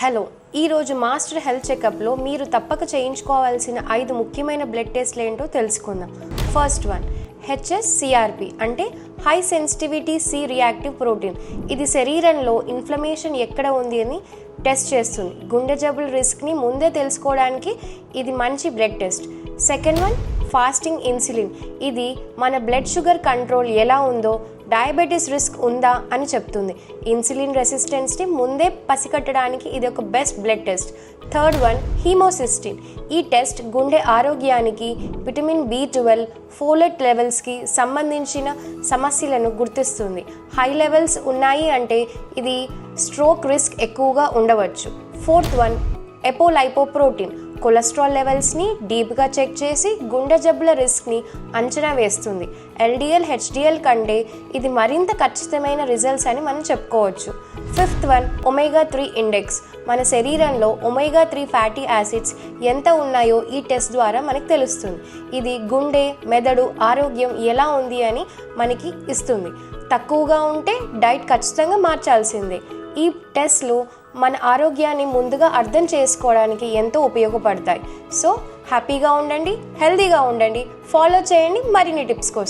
Hello ఈరోజు master health చెకప్లో మీరు తప్పక చేయించుకోవాల్సిన ఐదు ముఖ్యమైన బ్లడ్ టెస్ట్లు ఏంటో తెలుసుకుందాం. ఫస్ట్ వన్ హెచ్ఎస్ సిఆర్పి అంటే high sensitivity C reactive protein. ఇది శరీరంలో ఇన్ఫ్లమేషన్ ఎక్కడ ఉంది అని టెస్ట్ చేస్తుంది. గుండె జబ్బుల రిస్క్ని ముందే తెలుసుకోవడానికి ఇది మంచి blood test. Second one fasting insulin. ఇది మన బ్లడ్ షుగర్ కంట్రోల్ ఎలా ఉందో డయాబెటీస్ రిస్క్ ఉందా అని చెప్తుంది. ఇన్సులిన్ రెసిస్టెన్స్ని ముందే పసికట్టడానికి ఇది ఒక best blood test. Third one homocysteine. ఈ టెస్ట్ గుండె ఆరోగ్యానికి విటమిన్ బి ట్వెల్వ్ ఫోలెట్ లెవెల్స్కి సంబంధించిన సమస్యలను గుర్తిస్తుంది. హై లెవెల్స్ ఉన్నాయి అంటే ఇది స్ట్రోక్ రిస్క్ ఎక్కువగా ఉండవచ్చు. Fourth one ఎపోలైపోప్రోటీన్. కొలెస్ట్రాల్ లెవెల్స్ని డీప్గా చెక్ చేసి గుండె జబ్బుల రిస్క్ని అంచనా వేస్తుంది. ఎల్డిఎల్ హెచ్డిఎల్ కంటే ఇది మరింత ఖచ్చితమైన రిజల్ట్స్ అని మనం చెప్పుకోవచ్చు. Fifth one omega three index మన శరీరంలో ఒమేగా త్రీ ఫ్యాటీ యాసిడ్స్ ఎంత ఉన్నాయో ఈ టెస్ట్ ద్వారా మనకి తెలుస్తుంది. ఇది గుండె మెదడు ఆరోగ్యం ఎలా ఉంది అని మనకి ఇస్తుంది. తక్కువగా ఉంటే డైట్ ఖచ్చితంగా మార్చాల్సిందే. ఈ టెస్ట్లు మన ఆరోగ్యాన్ని ముందుగా అర్థం చేసుకోవడానికి ఎంతో ఉపయోగపడతాయి. సో హ్యాపీగా ఉండండి హెల్తీగా ఉండండి. ఫాలో చేయండి మరిన్ని టిప్స్ కోసం.